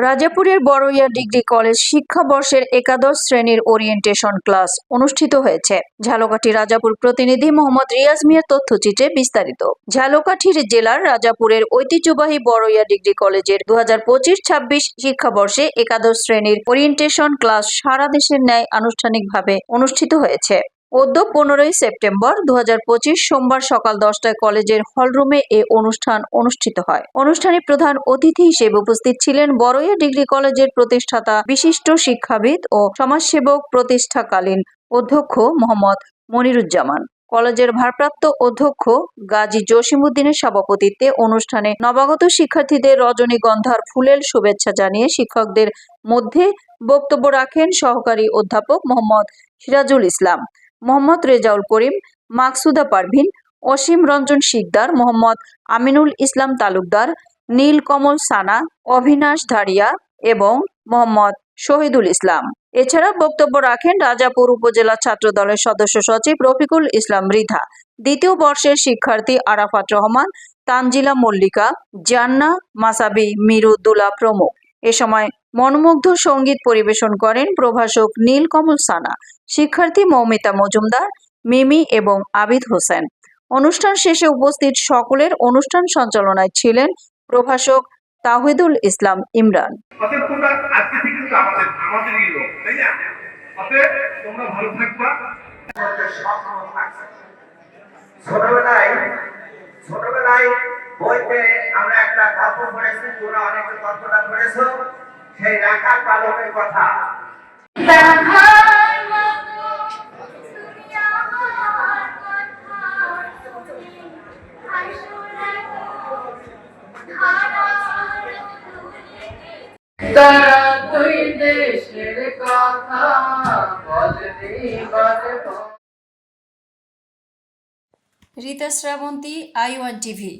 রাজাপুরের Baraiya degree college শিক্ষাবর্ষের একাদশ শ্রেণির orientation class অনুষ্ঠিত হয়েছে। ঝালকাঠি রাজাপুর প্রতিনিধি মোহাম্মদ রিয়াজ মিয়ার তথ্যচিত্রে বিস্তারিত। ঝালকাঠির জেলার রাজাপুরের ঐতিহ্যবাহী বড়ইয়া ডিগ্রি কলেজের দু হাজার পঁচিশ ছাব্বিশ শিক্ষাবর্ষে একাদশ শ্রেণির ওরিয়েন্টেশন ক্লাস সারা দেশের ন্যায় আনুষ্ঠানিকভাবে অনুষ্ঠিত হয়েছে। অদ্য পনেরোই সেপ্টেম্বর দু হাজার পঁচিশ সোমবার সকাল দশটায় কলেজের হলরুমে এ অনুষ্ঠান অনুষ্ঠিত হয়। অনুষ্ঠানে প্রধান অতিথি হিসেবে উপস্থিত ছিলেন বড়ইয়া ডিগ্রি কলেজের প্রতিষ্ঠাতা, বিশিষ্ট শিক্ষাবিদ ও সমাজসেবক প্রতিষ্ঠাকালীন অধ্যক্ষ মোহাম্মদ মনিরুজ্জামান। কলেজের ভারপ্রাপ্ত অধ্যক্ষ গাজী জসিমউদ্দিনের সভাপতিত্বে অনুষ্ঠানে নবাগত শিক্ষার্থীদের রজনীগন্ধার ফুলেল শুভেচ্ছা জানিয়ে শিক্ষকদের মধ্যে বক্তব্য রাখেন সহকারী অধ্যাপক মোহাম্মদ সিরাজুল ইসলাম। মোহাম্মদ রেজাউল করিম, মাকসুদা পারভিন, অসীম রঞ্জন শিকদার, মোহাম্মদ আমিনুল ইসলাম তালুকদার, নীলকমল সানা অভিনাশ ধারিয়া এবং মোহাম্মদ শহীদুল ইসলাম। এছাড়া বক্তব্য রাখেন রাজাপুর উপজেলা ছাত্র দলের সদস্য সচিব রফিকুল ইসলাম রিধা, দ্বিতীয় বর্ষের শিক্ষার্থী আরাফাত রহমান, তানজিলা মল্লিকা জান্না মাসাবি মিরুদ্দুলা প্রমুখ। এ সময় মনোমুগ্ধ সংগীত পরিবেশন করেন প্রভাষক নীলকমল সানা শিক্ষার্থী মৌমিতা মজুমদার মিমি এবং আবিদ হোসেন। অনুষ্ঠান শেষে উপস্থিত সকলের অনুষ্ঠান সঞ্চালনায় ছিলেন প্রভাষক তাহিদুল ইসলাম ইমরান। অতএব তোমরা আজকে থেকে কিন্তু আমাদের আমাদেরই লোক তাই না? অতএব তোমরা ভালো থাকবা। মধ্যে সবসময় থাকছে। ছোটবেলায় ছোটবেলায় বইতে গল্প পড়েছি তোমরা অনেকে গল্পটা পড়েছো সেই কথা। তারা দুই দেশের বলতে Rita Srabanti I one TV.